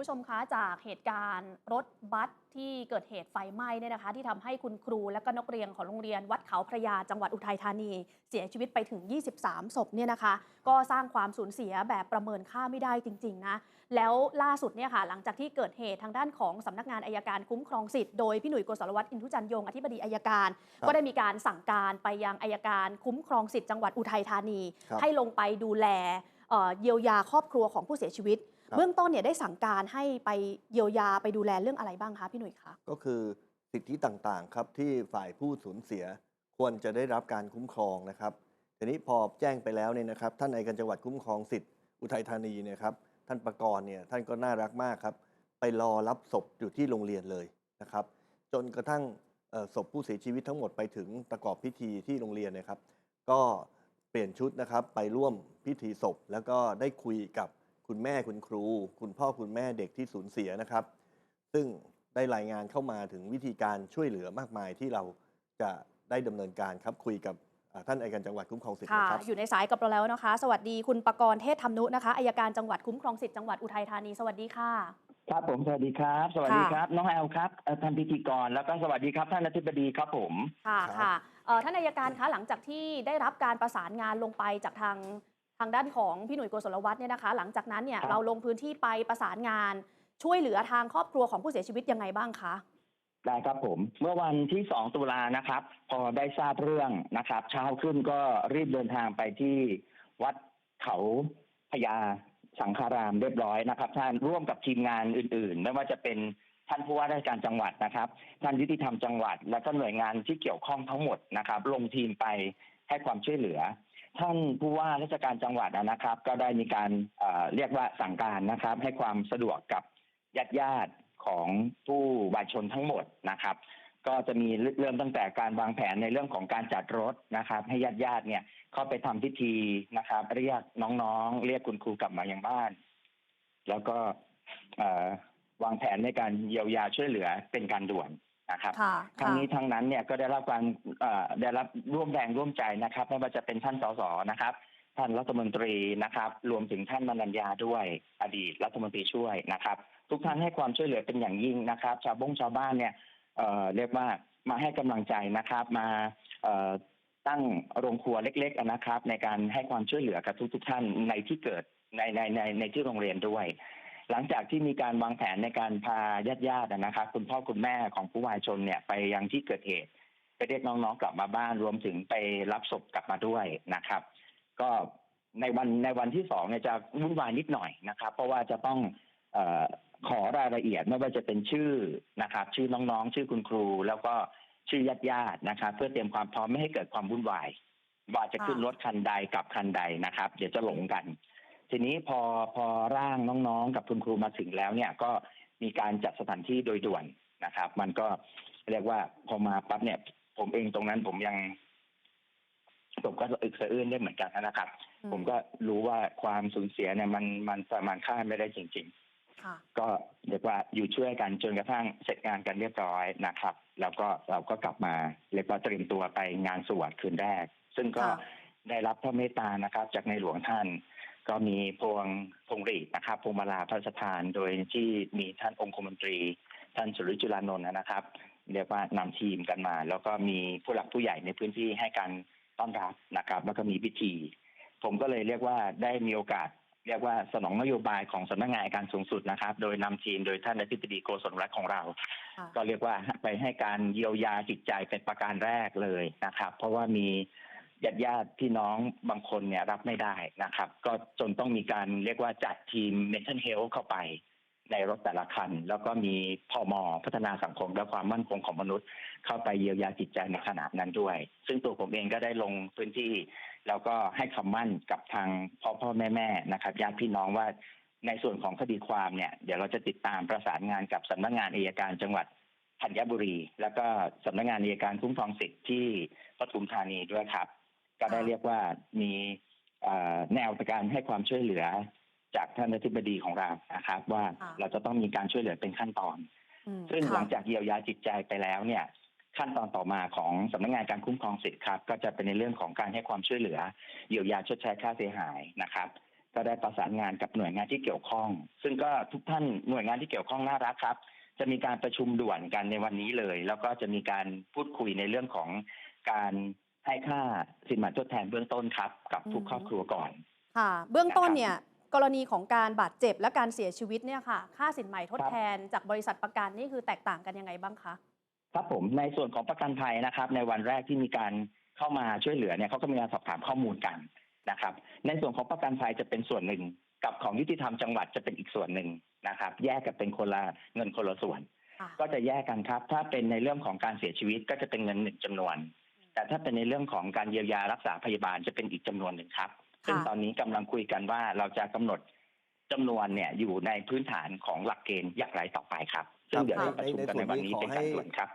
ผู้ชมคะจากเหตุการณ์รถบัสที่เกิดเหตุไฟไหม้เนี่ยนะคะ ที่ทำให้คุณครูและก็นักเรียนของโรงเรียนวัดเขาพระยาจังหวัดอุทัยธานี เสียชีวิตไปถึง 23 ศพเนี่ยนะคะ ก็สร้างความสูญเสียแบบประเมินค่าไม่ได้จริงๆนะแล้วล่าสุดเนี่ยค่ะหลังจากที่เกิดเหตุทางด้านของสำนักงานอายการคุ้มครองสิทธิ์โดยพี่หนุ่ยโกศลวัฒน์อินทุจันยงอธิบดีอายการครับก็ได้มีการสั่งการไปยังอายการคุ้มครองสิทธิ์จังหวัดอุทัยธานีครับให้ลงไปดูแลเอ่อเยียวยาครอบครัวของผู้เสียชีวิตครับ เบื้องต้นเนี่ยได้สั่งการให้ไปเยียวยาไปดูแลเรื่องอะไรบ้างคะพี่หนุ่ยคะก็คือสิทธิต่างๆครับที่ฝ่ายผู้สูญเสียควรจะได้รับการคุ้มครองนะครับทีนี้พอแจ้งไปแล้วเนี่ยนะครับ ท่านในายการจังหวัดคุ้มครองสิทธิ์อุทัยธานีเนี่ยครับท่านประกรณ์เนี่ยท่านก็น่ารักมากครับ ไปรอรับศพอยู่ที่โรงเรียนเลยนะครับ จนกระทั่งเอ่อศพผู้เสียชีวิตทั้งหมดไปถึงประกอบพิธีที่โรงเรียนนะครับ ก็เปลี่ยนชุดนะครับไปร่วมพิธีศพ แล้วก็ได้คุยกับ คุณแม่คุณครู คุณพ่อคุณแม่เด็กที่สูญเสียนะครับ ซึ่งได้รายงานเข้ามาถึงวิธีการช่วยเหลือมากมายที่เราจะได้ดำเนินการครับคุยกับอ่าท่านอัยการจังหวัดคุ้มครองสิทธิ์ค่ะนะครับอยู่ในสายกับเราแล้วนะคะ สวัสดีคุณประกรณ์เทศธรรมนุนะคะอายการจังหวัดคุ้มครองสิทธิ์จังหวัดอุทัยธานีสวัสดีค่ะ ครับผมสวัสดีครับ สวัสดีครับ น้องแอลครับเอ่อท่านพิธีกรแล้วก็สวัสดีครับท่านอธิบดีครับผมค่ะครับค่ะเอ่อท่านอายการคะหลังจากที่ได้รับการประสานงานลงไปจากทาง ทางด้านของพี่หนุ่ยโกศลวัฒน์เนี่ยนะคะ หลังจากนั้นเนี่ยเราลงพื้นที่ไปประสานงาน ช่วยเหลือทางครอบครัวของผู้เสียชีวิตยังไงบ้างคะได้ครับผม เมื่อวันที่ 2 ตุลานะครับ พอได้ทราบเรื่องนะครับ เช้าขึ้นก็รีบเดินทางไปที่วัดเขาพญาสังฆารามเรียบร้อยนะครับ ท่านร่วมกับทีมงานอื่น ๆ ไม่ว่าจะเป็นท่านผู้ว่าราชการจังหวัดนะครับ ท่านยุติธรรมจังหวัด และก็หน่วยงานที่เกี่ยวข้องทั้งหมดนะครับ ลงทีมไปให้ความช่วยเหลือ ท่านผู้ว่าราชการจังหวัดนะครับ ก็ได้มีการเอ่อเรียกว่าสั่งการนะครับ ให้ความสะดวกกับญาติญาติของผู้วายชนทั้งหมดนะครับ ก็จะมีเริ่มตั้งแต่การวางแผนในเรื่องของการจัดรถนะครับ ให้ญาติญาติเนี่ยเข้าไปทำพิธีนะครับ เรียกน้องๆ เรียกคุณครูกลับมายังบ้าน แล้วก็วางแผนในการเยียวยาช่วยเหลือเป็นการด่วน นะครับค่ะทั้งนี้ทั้งนั้นเนี่ยก็ได้รับการเอ่อได้รับร่วมแรงร่วมใจนะครับ ไม่ว่าจะเป็นท่านสสนะครับ ท่านรัฐมนตรีนะครับ รวมถึงท่านมนัญญาด้วยอดีตรัฐมนตรีช่วยนะครับ ทุกท่านให้ความช่วยเหลือเป็นอย่างยิ่งนะครับ ชาวบงชาวบ้านเนี่ยเอ่อเรียกว่ามาให้กำลังใจนะครับ มาเอ่อตั้งโรงครัวเล็ก ๆ นะครับ ในการให้ความช่วยเหลือกับทุกๆท่านในที่เกิดในในในในที่โรงเรียนด้วย หลังจากที่มีการวางแผนในการพาญาติญาติๆนะครับคุณพ่อคุณแม่ของผู้วายชนเนี่ยไปยังที่เกิดเหตุไปเรียกน้องๆกลับมาบ้านรวมถึงไปรับศพกลับมาด้วยนะครับ ก็ในวันในวันที่สองเนี่ยจะวุ่นวายนิดหน่อยนะครับ เพราะว่าจะต้องอขอรายละเอียดไม่ว่าจะเป็นชื่อนะครับ ชื่อน้องๆ ชื่อคุณครู แล้วก็ชื่อญาติญาติๆนะครับ เพื่อเตรียมความพร้อมไม่ให้เกิดความวุ่นวายว่าจะขึ้นรถคันใดกับคันใดนะครับ เดี๋ยวจะหลงกัน ทีนี้พอพอร่างน้องๆ กับคุณครูมาถึงแล้วเนี่ยก็มีการจัดสถานที่โดยด่วนนะครับ มันก็เรียกว่าพอมาปั๊บเนี่ย ผมเองตรงนั้นผมยังผมก็สะอึกสะอื้นได้เหมือนกันนะครับอืมผมก็รู้ว่าความสูญเสียเนี่ยมันมันประมาณค่าไม่ได้จริงค่ะๆก็เรียกว่าอยู่ช่วยกันจนกระทั่งเสร็จงานกันเรียบร้อยนะครับ แล้วก็เราก็กลับมาเรียกว่าเตรียมตัวไปงานสวดคืนแรก ซึ่งก็ค่ะได้รับพระเมตตานะครับ จากในหลวงท่าน ก็มีพวงพวงหรีดนะครับพวงมาลาพระราชทานโดยที่มีท่านองคมนตรี ท่านสุริจุลานนท์นะครับ เรียกว่านำทีมกันมา แล้วก็มีผู้หลักผู้ใหญ่ในพื้นที่ให้การต้อนรับนะครับ แล้วก็มีพิธี ผมก็เลยเรียกว่าได้มีโอกาส เรียกว่าสนองนโยบายของสำนักงานการสูงสุดนะครับ โดยนำทีมโดยท่านอธิบดีโกศลรัตน์ของเรา ก็เรียกว่าไปให้การเยียวยาจิตใจเป็นประการแรกเลยนะครับ เพราะว่ามี ญาติญาติพี่น้องบางคนเนี่ยรับไม่ได้นะครับ ก็จนต้องมีการเรียกว่าจัดทีม mental health เข้าไปในรถแต่ละคัน แล้วก็มีพอมอพัฒนาสังคมและความมั่นคงของมนุษย์ เข้าไปเยียวยาจิตใจในขณะนั้นด้วย ซึ่งตัวผมเองก็ได้ลงพื้นที่ แล้วก็ให้คำมั่นกับทางพ่อพ่อแม่แม่นะครับญาติพี่น้องว่าในส่วนของคดีความเนี่ยเดี๋ยวเราจะติดตามประสานงานกับสำนักงานอัยการจังหวัดธัญบุรี แล้วก็สำนักงานอัยการคุ้มครองสิทธิ์ที่ปทุมธานีด้วยครับ ก็ได้เรียกว่ามีเอ่อแนวการให้ความช่วยเหลือจากท่านอธิบดีของเรานะครับ ว่าค่ะเราจะต้องมีการช่วยเหลือเป็นขั้นตอนอืมซึ่งค่ะหลังจากเยียวยาจิตใจไปแล้วเนี่ย ขั้นตอนต่อมาของสำนักงานการคุ้มครองสิทธิ์ครับ ก็จะเป็นในเรื่องของการให้ความช่วยเหลือ เยียวยาชดใช้ค่าเสียหายนะครับ ก็ได้ประสานงานกับหน่วยงานที่เกี่ยวข้อง ซึ่งก็ทุกท่านหน่วยงานที่เกี่ยวข้องน่ารักครับ จะมีการประชุมด่วนกันในวันนี้เลย แล้วก็จะมีการพูดคุยในเรื่องของการ ให้ค่าสินไหมทดแทนเบื้องต้นครับ กับทุกอืมครอบครัวก่อน ค่ะ เบื้องต้นนะครับเนี่ยกรณีของการบาดเจ็บและการเสียชีวิตเนี่ยค่ะ ค่าสินใหม่ทดครับแทนจากบริษัทประกันนี่คือแตกต่างกันยังไงบ้างคะครับผมในส่วนของประกันภัยนะครับ ในวันแรกที่มีการเข้ามาช่วยเหลือเนี่ยเขาก็มีการสอบถามข้อมูลกันนะครับ ในส่วนของประกันภัยจะเป็นส่วนหนึ่ง กับของยุติธรรมจังหวัดจะเป็นอีกส่วนหนึ่งนะครับ แยกกันเป็นคนละเงินคนละส่วนค่ะก็จะแยกกันครับ ถ้าเป็นในเรื่องของการเสียชีวิตก็จะเป็นเงินหนึ่งจำนวน แต่ถ้าเป็นในเรื่องของการเยียวยารักษาพยาบาลจะเป็นอีกจำนวนหนึ่งครับซึ่งตอนนี้กำลังคุยกันว่าเราจะกำหนดจำนวนเนี่ยอยู่ในพื้นฐานของหลักเกณฑ์อย่างไรต่อไปครับ ซึ่งเดี๋ยวจะประชุมกันในวันนี้เป็นการด่วนครับ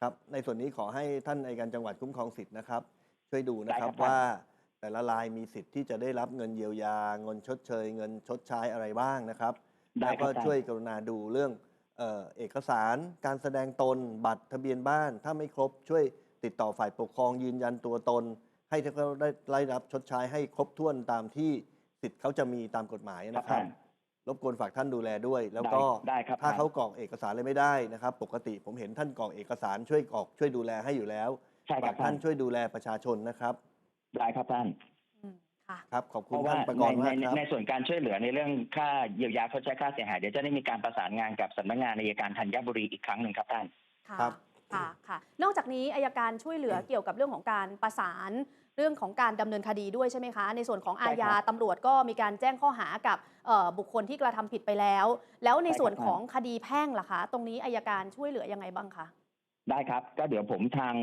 ครับ ในส่วนนี้ขอให้ท่านในการจังหวัดคุ้มครองสิทธิ์นะครับ ช่วยดูนะครับได้ครับว่าแต่ละรายมีสิทธิ์ที่จะได้รับเงินเยียวยาเงินชดเชย เงินชดใช้อะไรบ้างนะครับได้แล้วครัก็บท่านช่วยกรุณาดูเรื่องเอ่อเอกสารการแสดงตนบัตรทะเบียนบ้าน ถ้าไม่ครบช่วย ติดต่อฝ่ายปกครองยืนยันตัวตน ให้เขาได้ได้รับชดใช้ให้ครบถ้วนตามที่สิทธิ์เขาจะมีตามกฎหมายครับนะครับท่านรบกวนฝากท่านดูแลด้วย แล้วก็ได้ได้ครับถ้าท่านเขากรอกเอกสารอะไรไม่ได้นะครับ ปกติผมเห็นท่านกรอกเอกสารช่วยกรอกช่วยดูแลให้อยู่แล้วใช่คฝารับกท่าท่านนช่วยดูแลประชาชนนะครับ ได้ครับท่านอืมค่ะครับขอบเพคุณราะว่าท่านประกในรณ์ในมากครับในส่วนการช่วยเหลือในเรื่องค่าเยียวยาชดใช้ค่าเสียหายเดี๋ยวจะได้มีการประสานงานกับสำนักงานอัยการธัญบุรีอีกครั้งหนึ่งครับท่านค่ะครับ ค่ะค่ะนอกจากนี้อายการช่วยเหลือเกี่ยวกับเรื่องของการประสานเรื่องของการดำเนินคดีด้วยใช่ไหมคะ ในส่วนของอาญาใช่ครับตำรวจก็มีการแจ้งข้อหากับเอ่อบุคคลที่กระทำผิดไปแล้ว แล้วในใช่ครับส่วนของคดีแพ่งล่ะคะ ตรงนี้อายการช่วยเหลือยังไงบ้างคะได้ครับ ก็เดี๋ยวผมทาง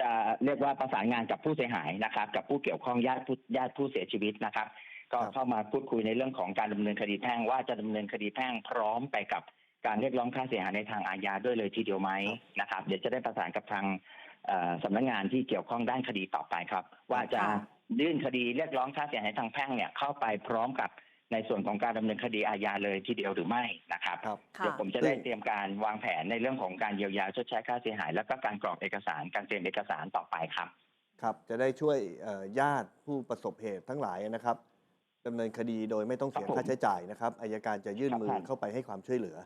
จะเรียกว่าประสานงานกับผู้เสียหายนะครับ กับผู้เกี่ยวข้องญาติผู้ญาติผู้เสียชีวิตนะครับ ก็ครับเข้ามาพูดคุยในเรื่องของการดำเนินคดีแพ่งว่าจะดำเนินคดีแพ่งพร้อมไปกับ การเรียกร้องค่าเสียหายในทางอาญาด้วยเลยทีเดียวไหมนะครับ เดี๋ยวจะได้ประสานกับทางเอ่อสำนักงานที่เกี่ยวข้องด้านคดีต่อไปครับ ว่าจะค่ะยื่นคดีเรียกร้องค่าเสียหายทางแพ่งเนี่ยเข้าไปพร้อมกับในส่วนของการดำเนินคดีอาญาเลยทีเดียวหรือไม่นะครับครับค่ะเดี๋ยวผมจะได้เตรียมการวางแผนในเรื่องของการเยียวยาชดใช้ค่าเสียหาย แล้วก็การกรอกเอกสารการเตรียมเอกสารต่อไปครับ ครับ จะได้ช่วยเอ่อญาติผู้ประสบเหตุทั้งหลายนะครับดำเนินคดีโดยไม่ต้องเสียครับผมค่าใช้จ่ายนะครับอายการจะยื่นครับมือท่านเข้าไปให้ความช่วยเหลือ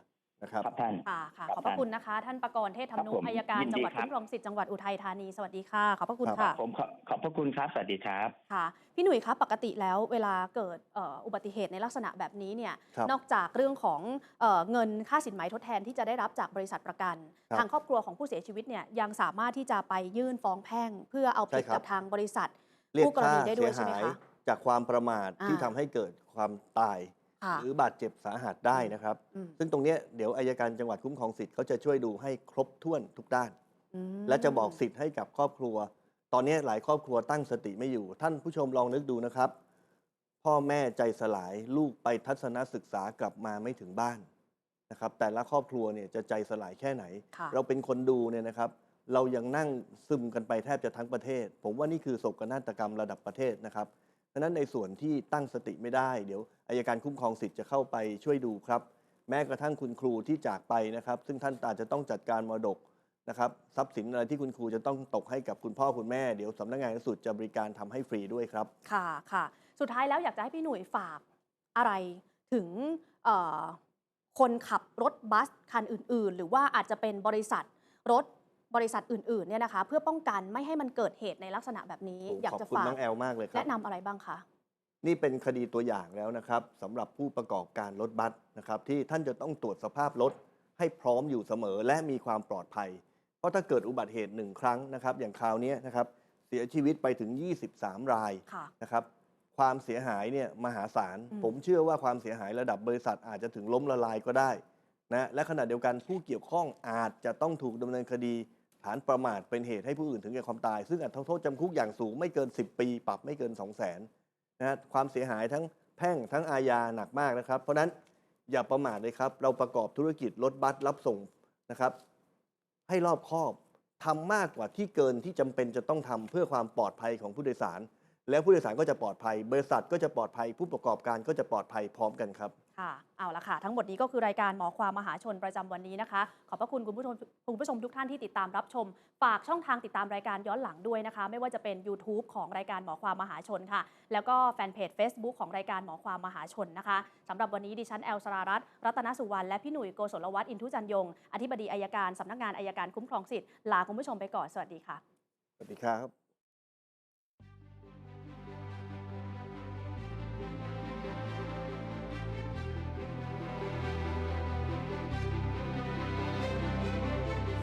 นะครับครับท่านค่ะค่ะครับขอบพระคุณนะคะ ท่านประกรณ์เทศธรรมนุครับผมอายการยินดีจังหวัดครับคุ้มครองสิทธิ์จังหวัดอุทัยธานีสวัสดีค่ะขอบพระคุณครับค่ะผมขอขอบพระคุณครับสวัสดีครับค่ะพี่หนุ่ยครับปกติแล้วเวลาเกิดเอ่ออุบัติเหตุในลักษณะแบบนี้เนี่ยครับนอกจากเรื่องของเอ่อเงินค่าสินไหมทดแทนที่จะได้รับจากบริษัทประกันครับทางครอบครัวของผู้เสียชีวิตเนี่ยยังสามารถที่จะไปยื่นฟ้องแพ่ง เพื่อเอาผิดใช่ครับกับทางบริษัทเรียกคู่กรค่าณีได้ด้เสีวยยใช่ไหมหายคะจากความประมาทที่อ่าทำให้เกิดความตายค่ะ หรือบาดเจ็บสาหัสได้นะครับอืมซึ่งตรงเนี้ยเดี๋ยวอายการจังหวัดคุ้มครองสิทธิ์เขาจะช่วยดูให้ครบถ้วนทุกด้านอืมและจะบอกสิทธิ์ให้กับครอบครัว ตอนนี้หลายครอบครัวตั้งสติไม่อยู่ ท่านผู้ชมลองนึกดูนะครับ พ่อแม่ใจสลายลูกไปทัศนศึกษากลับมาไม่ถึงบ้านนะครับ แต่ละครอบครัวเนี่ยจะใจสลายแค่ไหนค่ะเราเป็นคนดูเนี่ยนะครับ เรายังนั่งซึมกันไปแทบจะทั้งประเทศ ผมว่านี่คือโศกนาฏกรรมระดับประเทศนะครับ ดังนั้นในส่วนที่ตั้งสติไม่ได้เดี๋ยวอายการคุ้มครองสิทธิ์จะเข้าไปช่วยดูครับ แม้กระทั่งคุณครูที่จากไปนะครับ ซึ่งท่านอาจจะต้องจัดการมรดกนะครับทรัพย์สินอะไรที่คุณครูจะต้องตกให้กับคุณพ่อคุณแม่เดี๋ยวสำนักงานสุดจะบริการทำให้ฟรีด้วยครับ ค่ะค่ะ สุดท้ายแล้วอยากจะให้พี่หนุ่ยฝากอะไรถึงคนขับรถบัสคันอื่น ๆ หรือว่าอาจจะเป็นบริษัทรถ บริษัทอื่นๆเนี่ยนะคะเพื่อป้องกันไม่ให้มันเกิดเหตุในลักษณะแบบนี้โอ้อยากขอบจะคุณฝากน้องแอลมากเลยครับแนะนำอะไรบ้างคะนี่เป็นคดีตัวอย่างแล้วนะครับสำหรับผู้ประกอบการรถบัสนะครับที่ท่านจะต้องตรวจสภาพรถให้พร้อมอยู่เสมอและมีความปลอดภัย เพราะถ้าเกิดอุบัติเหตุหนึ่งครั้งนะครับ อย่างคราวนี้นะครับเสียชีวิตไปถึง 23 รายค่ะนะครับความเสียหายเนี่ยมหาศาลอืมผมเชื่อว่าความเสียหายระดับบริษัทอาจจะถึงล้มละลายก็ได้นะและขณะเดียวกันผู้เกี่ยวข้องอาจจะต้องถูกดำเนินคดี ฐานประมาทเป็นเหตุให้ผู้อื่นถึงแก่ความตาย ซึ่งอัตราโทษจำคุกอย่างสูงไม่เกิน 10 ปี ปรับไม่เกิน 2 0 0 0 0นนะฮะความเสียหายทั้งแพ่งทั้งอาญาหนักมากนะครับ เพราะนั้นอย่าประมาทเลยครับ เราประกอบธุรกิจรถบัสรับส่งนะครับ ให้รอบคอบทำมากกว่าที่เกินที่จำเป็นจะต้องทำเพื่อความปลอดภัยของผู้โดยสาร แล้วผู้โดยสารก็จะปลอดภัย บริษัทก็จะปลอดภัย ผู้ประกอบการก็จะปลอดภัยพร้อมกันครับ ค่ะเอาละค่ะ ทั้งหมดนี้ก็คือรายการหมอความมหาชนประจำวันนี้นะคะ ขอบพระคุณคุณผู้ชมคุณผู้ชมทุกท่านที่ติดตามรับชม ฝากช่องทางติดตามรายการย้อนหลังด้วยนะคะ ไม่ว่าจะเป็น YouTube ของรายการหมอความมหาชนค่ะ แล้วก็แฟนเพจ Facebook ของรายการหมอความมหาชนนะคะสำหรับวันนี้ดิฉันแอลสรารัตน์รัตนสุวรรณและพี่หนุ่ยโกศลวัฒน์อินทุจันยง อธิบดีอายการสำนักงานอายการคุ้มครองสิทธิ์ลาคุณผู้ชมไปก่อนสวัสดีค่ะสวัสดีครับ